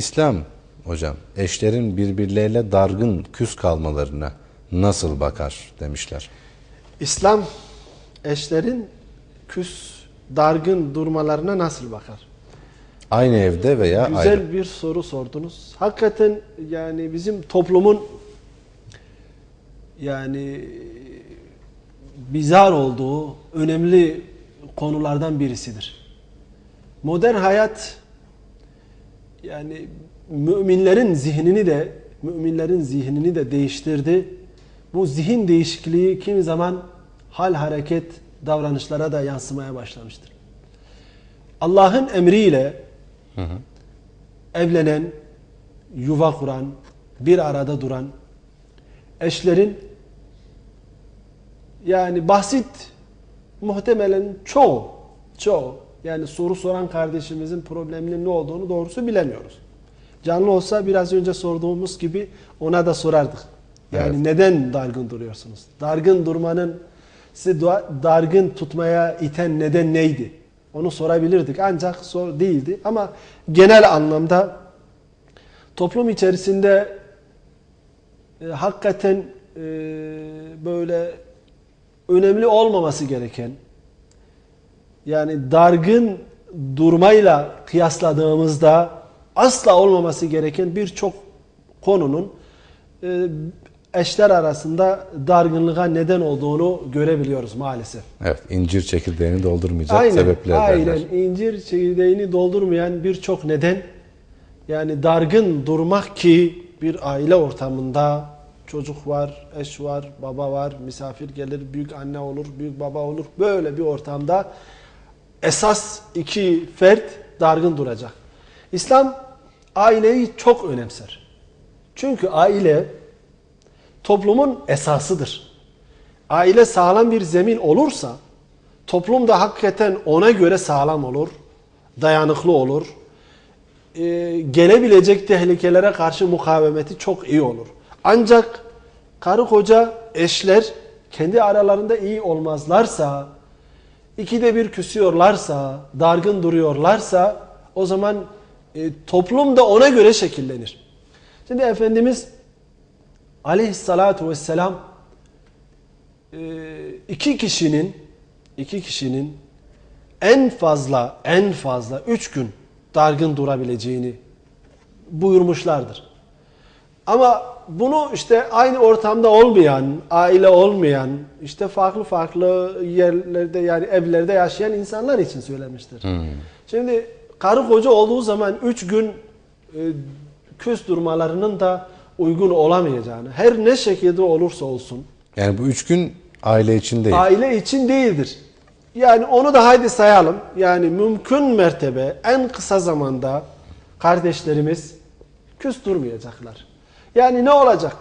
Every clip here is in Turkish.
İslam hocam eşlerin birbirleriyle dargın küs kalmalarına nasıl bakar demişler. İslam eşlerin küs, dargın durmalarına nasıl bakar? Aynı evde veya Güzel ayrı. bir soru sordunuz. Hakikaten yani bizim toplumun yani bizar olduğu önemli konulardan birisidir. Modern hayat yani müminlerin zihnini de müminlerin zihnini de değiştirdi. Bu zihin değişikliği kimi zaman hal hareket davranışlara da yansımaya başlamıştır. Allah'ın emriyle evlenen, yuva kuran, bir arada duran eşlerin yani basit muhtemelen çoğu çoğu yani soru soran kardeşimizin probleminin ne olduğunu doğrusu bilemiyoruz. Canlı olsa biraz önce sorduğumuz gibi ona da sorardık. Yani Evet. neden dargın duruyorsunuz? Dargın durmanın sizi dargın tutmaya iten neden neydi? Onu sorabilirdik ancak sor değildi ama genel anlamda toplum içerisinde e, hakikaten e, böyle önemli olmaması gereken yani dargın durmayla kıyasladığımızda asla olmaması gereken birçok konunun e, eşler arasında dargınlığa neden olduğunu görebiliyoruz maalesef. Evet, incir çekirdeğini doldurmayacak Aynen, sebepler aynen. derler. İncir çekirdeğini doldurmayan birçok neden yani dargın durmak ki bir aile ortamında çocuk var, eş var, baba var, misafir gelir, büyük anne olur, büyük baba olur. Böyle bir ortamda esas iki fert dargın duracak. İslam aileyi çok önemser. Çünkü aile toplumun esasıdır. Aile sağlam bir zemin olursa toplum da hakikaten ona göre sağlam olur, dayanıklı olur. Ee, gelebilecek tehlikelere karşı mukavemeti çok iyi olur. Ancak karı koca eşler kendi aralarında iyi olmazlarsa, ikide bir küsüyorlarsa, dargın duruyorlarsa o zaman e, toplum da ona göre şekillenir. Şimdi Efendimiz aleyhissalatu vesselam e, iki kişinin iki kişinin en fazla en fazla üç gün dargın durabileceğini buyurmuşlardır. Ama bunu işte aynı ortamda olmayan, aile olmayan, işte farklı farklı yerlerde yani evlerde yaşayan insanlar için söylemiştir. Şimdi karı koca olduğu zaman üç gün e, küs durmalarının da uygun olamayacağını, her ne şekilde olursa olsun, Yani bu üç gün aile için değil. aile için değildir. Yani onu da haydi sayalım. Yani mümkün mertebe en kısa zamanda kardeşlerimiz küs durmayacaklar. Yani ne olacak?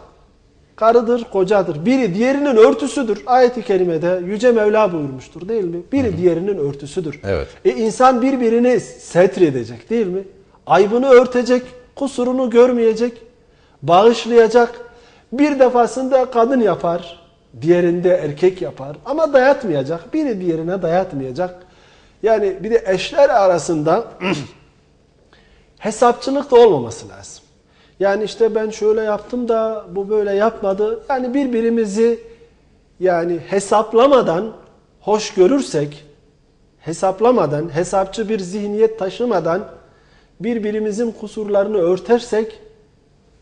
Karıdır, kocadır. Biri diğerinin örtüsüdür. Ayet-i kerimede Yüce Mevla buyurmuştur değil mi? Biri diğerinin örtüsüdür. Evet. E insan birbirini setredecek değil mi? Aybını örtecek, kusurunu görmeyecek, bağışlayacak. Bir defasında kadın yapar, diğerinde erkek yapar ama dayatmayacak. Biri diğerine dayatmayacak. Yani bir de eşler arasında hesapçılık da olmaması lazım. Yani işte ben şöyle yaptım da bu böyle yapmadı. Yani birbirimizi yani hesaplamadan hoş görürsek, hesaplamadan, hesapçı bir zihniyet taşımadan birbirimizin kusurlarını örtersek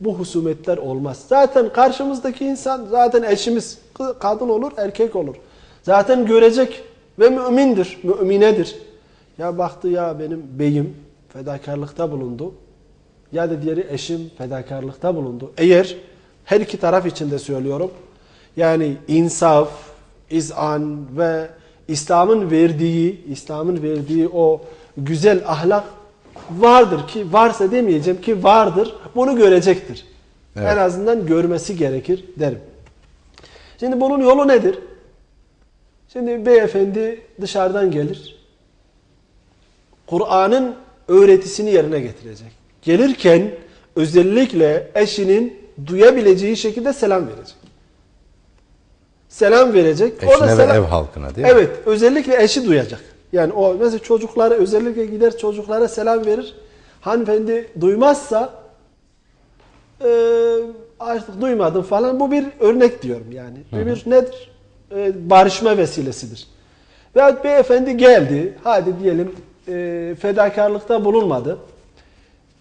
bu husumetler olmaz. Zaten karşımızdaki insan zaten eşimiz kadın olur, erkek olur. Zaten görecek ve mümindir, müminedir. Ya baktı ya benim beyim fedakarlıkta bulundu. Ya da diğeri eşim fedakarlıkta bulundu. Eğer her iki taraf için de söylüyorum. Yani insaf, izan ve İslam'ın verdiği, İslam'ın verdiği o güzel ahlak vardır ki varsa demeyeceğim ki vardır. Bunu görecektir. Evet. En azından görmesi gerekir derim. Şimdi bunun yolu nedir? Şimdi beyefendi dışarıdan gelir. Kur'an'ın öğretisini yerine getirecek. Gelirken özellikle eşinin duyabileceği şekilde selam verecek. Selam verecek. O da Eşine ve selam- ev halkına değil mi? Evet, özellikle eşi duyacak. Yani o mesela çocuklara özellikle gider çocuklara selam verir. Hanımefendi duymazsa e, artık duymadım falan bu bir örnek diyorum yani. Bu bir nedir? E, barışma vesilesidir. Veyahut beyefendi geldi, hadi diyelim e, fedakarlıkta bulunmadı.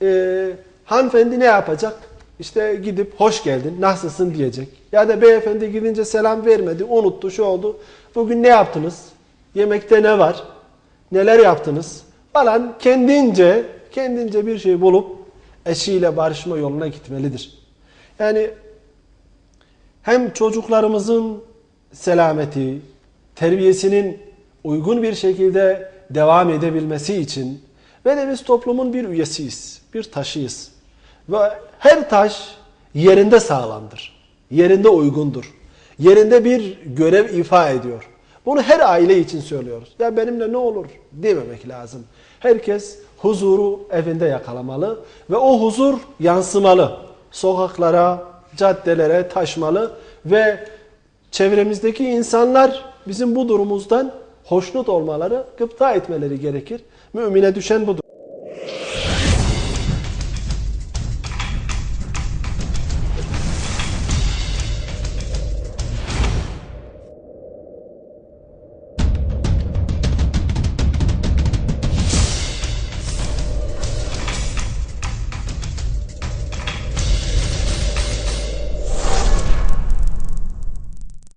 E, hanımefendi ne yapacak? İşte gidip hoş geldin, nasılsın diyecek. Ya da beyefendi gidince selam vermedi, unuttu, şu oldu. Bugün ne yaptınız? Yemekte ne var? Neler yaptınız? Falan kendince, kendince bir şey bulup eşiyle barışma yoluna gitmelidir. Yani hem çocuklarımızın selameti, terbiyesinin uygun bir şekilde devam edebilmesi için ve de biz toplumun bir üyesiyiz, bir taşıyız. Ve her taş yerinde sağlamdır, yerinde uygundur, yerinde bir görev ifa ediyor. Bunu her aile için söylüyoruz. Ya benimle ne olur dememek lazım. Herkes huzuru evinde yakalamalı ve o huzur yansımalı. Sokaklara, caddelere taşmalı ve çevremizdeki insanlar bizim bu durumumuzdan hoşnut olmaları, gıpta etmeleri gerekir. Mümine düşen budur.